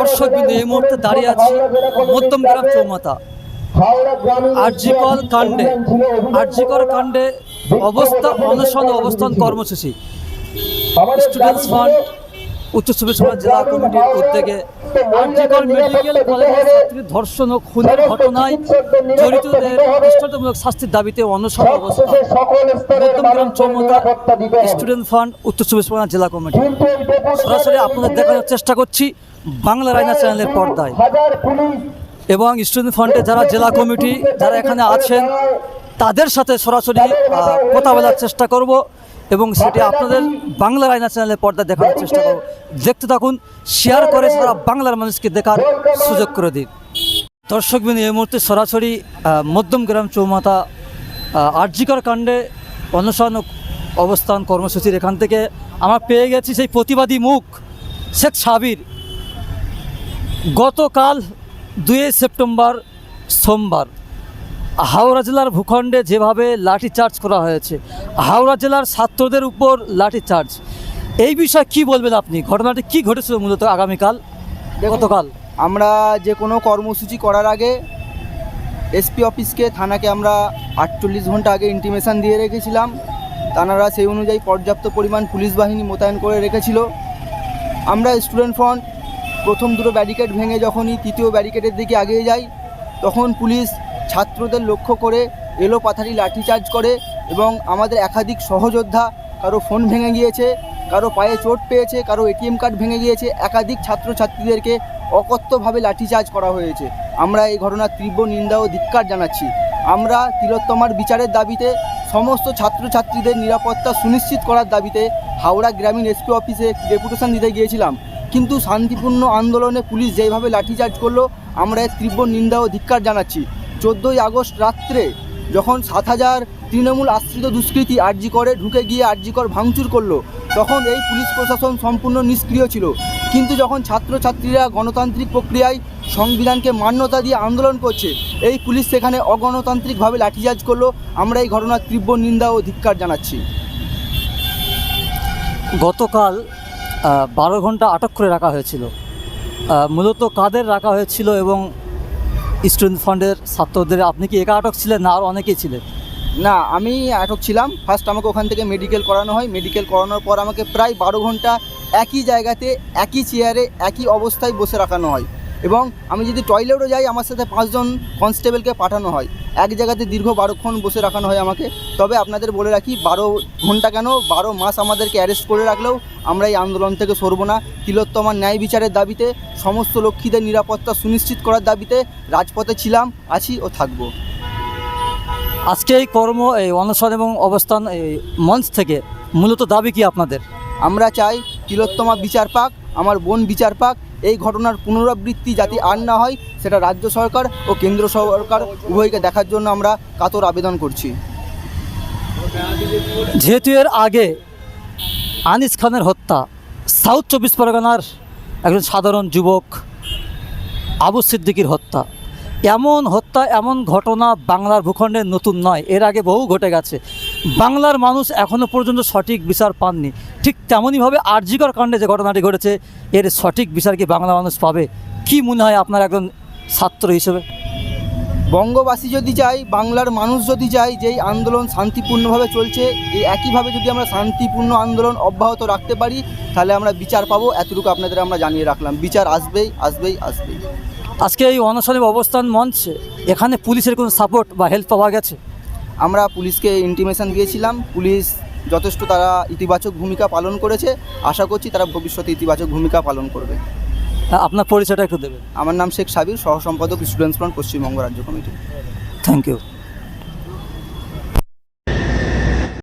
দর্শক বিন্দু এই মুহূর্তে দাঁড়িয়ে আছি মধ্যমগ্রাম চৌমাথা। আর্যিকর কাণ্ডে আর্যিকর কাণ্ডে অবস্থা অনশন অবস্থান কর্মসূচি। স্টুডেন্টস ফান্ড উচ্চ সুবেশনা জেলা কমিটির উদ্যোগে আরজিকর মেডিকেল কলেজের ছাত্রীর ধর্ষণ ও খুনের ঘটনায় জড়িতদের দৃষ্টান্তমূলক শাস্তির দাবিতে অনশন অবস্থা। স্টুডেন্ট ফান্ড উত্তর চব্বিশ পরগনা জেলা কমিটি। সরাসরি আপনাদের দেখানোর চেষ্টা করছি বাংলা রায়না চ্যানেলের পর্দায়। এবং স্টুডেন্ট ফান্ডে যারা জেলা কমিটি, যারা এখানে আছেন, তাদের সাথে সরাসরি কথা বলার চেষ্টা করব। এবং সেটি আপনাদের বাংলা রায়না চ্যানেলের পর্দা দেখানোর চেষ্টা করব। দেখতে থাকুন শেয়ার করে সারা বাংলার মানুষকে দেখার সুযোগ করে দিন। দর্শকবিন্দু এই মুহূর্তে সরাসরি মধ্যমগ্রাম চৌমাথা আর্যিকর কাণ্ডে অনশন অবস্থান কর্মসূচির এখান থেকে আমরা পেয়ে গেছি সেই প্রতিবাদী মুখ শেখ সাবির। গতকাল দুই সেপ্টেম্বর সোমবার হাওড়া জেলার ভূখণ্ডে যেভাবে লাঠিচার্জ করা হয়েছে হাওড়া জেলার ছাত্রদের উপর লাঠিচার্জ এই বিষয়ে কি বলবেন আপনি? ঘটনাটি কি ঘটেছিল মূলত আগামীকাল গতকাল? আমরা যে কোনো কর্মসূচি করার আগে এসপি অফিসকে থানাকে আমরা আটচল্লিশ ঘণ্টা আগে ইন্টিমেশন দিয়ে রেখেছিলাম। তানারা সেই অনুযায়ী পর্যাপ্ত পরিমাণ পুলিশ বাহিনী মোতায়েন করে রেখেছিল। আমরা স্টুডেন্ট ফ্রন্ট প্রথম দুটো ব্যারিকেড ভেঙে যখনই তৃতীয় ব্যারিকেডের দিকে এগিয়ে যাই তখন পুলিশ ছাত্রদের লক্ষ্য করে এলো পাথারি লাঠিচার্জ করে এবং আমাদের একাধিক সহযোদ্ধা কারও ফোন ভেঙে গিয়েছে, কারও পায়ে চোট পেয়েছে, কারও এটিএম কার্ড ভেঙে গিয়েছে, একাধিক ছাত্রছাত্রীদেরকে অকথ্যভাবে লাঠিচার্জ করা হয়েছে। আমরা এই ঘটনার তীব্র নিন্দা ও ধিক্কার জানাচ্ছি। আমরা তিলোত্তমার বিচারের দাবিতে সমস্ত ছাত্রছাত্রীদের নিরাপত্তা সুনিশ্চিত করার দাবিতে হাওড়া গ্রামীণ এসপি অফিসে ডেপুটেশন দিতে গিয়েছিলাম। কিন্তু শান্তিপূর্ণ আন্দোলনে পুলিশ যেভাবে লাঠিচার্জ করল, আমরা এর তীব্র নিন্দা ও ধিক্কার জানাচ্ছি। চোদ্দোই আগস্ট রাত্রে যখন সাত হাজার তৃণমূল আশ্রিত দুষ্কৃতী আরজি করে ঢুকে গিয়ে আরজি কর ভাঙচুর করল, তখন এই পুলিশ প্রশাসন সম্পূর্ণ নিষ্ক্রিয় ছিল। কিন্তু যখন ছাত্রছাত্রীরা গণতান্ত্রিক প্রক্রিয়ায় সংবিধানকে মান্যতা দিয়ে আন্দোলন করছে, এই পুলিশ সেখানে অগণতান্ত্রিকভাবে লাঠিচার্জ করল। আমরা এই ঘটনার তীব্র নিন্দা ও ধিক্কার জানাচ্ছি। গতকাল বারো ঘণ্টা আটক করে রাখা হয়েছিল। মূলত কাদের রাখা হয়েছিল এবং স্টুডেন্ট ফান্ডের ছাত্রদের, আপনি কি একা আটক ছিলেন না আর অনেকেই ছিলেন? না, আমি আটক ছিলাম। ফার্স্ট আমাকে ওখান থেকে মেডিকেল করানো হয়। মেডিকেল করানোর পর আমাকে প্রায় বারো ঘণ্টা একই জায়গাতে, একই চেয়ারে একই অবস্থায় বসে রাখানো হয়। এবং আমি যদি টয়লেটও যাই আমার সাথে পাঁচজন কনস্টেবলকে পাঠানো হয়। এক জায়গাতে দীর্ঘ বারোক্ষণ বসে রাখানো হয় আমাকে। তবে আপনাদের বলে রাখি বারো ঘণ্টা কেন? বারো মাস আমাদেরকে অ্যারেস্ট করে রাখলেও আমরা এই আন্দোলন থেকে সরব না। তিলোত্তমার ন্যায় বিচারের দাবিতে সমস্ত লক্ষ্মীদের নিরাপত্তা সুনিশ্চিত করার দাবিতে রাজপথে ছিলাম আছি ও থাকব। আজকে এই কর্ম এই অনশন এবং অবস্থান এই মঞ্চ থেকে মূলত দাবি কি আপনাদের? আমরা চাই তিলোত্তমা বিচার পাক আমার বোন বিচার পাক এই ঘটনার পুনরাবৃত্তি যাতে আর না হয়, সেটা রাজ্য সরকার ও কেন্দ্র সরকার উভয়কে দেখার জন্য আমরা কাতর আবেদন করছি। যেহেতু এর আগে আনিস খানের হত্যা, সাউথ চব্বিশ পরগনার একজন সাধারণ যুবক আবু সিদ্দিকির হত্যা, এমন হত্যা, এমন ঘটনা বাংলার ভূখণ্ডে নতুন নয়, এর আগে বহু ঘটে গেছে। বাংলার মানুষ এখনও পর্যন্ত সঠিক বিচার পাননি। ঠিক তেমনইভাবে আর্যিকর কাণ্ডে যে ঘটনাটি ঘটেছে এর সঠিক বিচার কি বাংলা মানুষ পাবে? কি মনে হয় আপনার একজন ছাত্র হিসেবে? বঙ্গবাসী যদি চাই বাংলার মানুষ যদি চাই যেই আন্দোলন শান্তিপূর্ণভাবে চলছে এই একইভাবে যদি আমরা শান্তিপূর্ণ আন্দোলন অব্যাহত রাখতে পারি তাহলে আমরা বিচার পাবো এতটুকু আপনাদের আমরা জানিয়ে রাখলাম। বিচার আসবেই আসবেই আসবেই। আজকে এই অনশনের অবস্থান মঞ্চে এখানে পুলিশের কোনো সাপোর্ট বা হেল্প পাওয়া গেছে? আমরা পুলিশকে ইন্টিমেশন দিয়েছিলাম। পুলিশ যথেষ্ট তারা ইতিবাচক ভূমিকা পালন করেছে। আশা করছি তারা ভবিষ্যতে ইতিবাচক ভূমিকা পালন করবে। আপনার পরিচয়টা একটু দেবে আমার নাম শেখ সাবির সহসম্পাদক স্টুডেন্টস ফ্রন্ট পশ্চিমবঙ্গ রাজ্য কমিটি। Thank you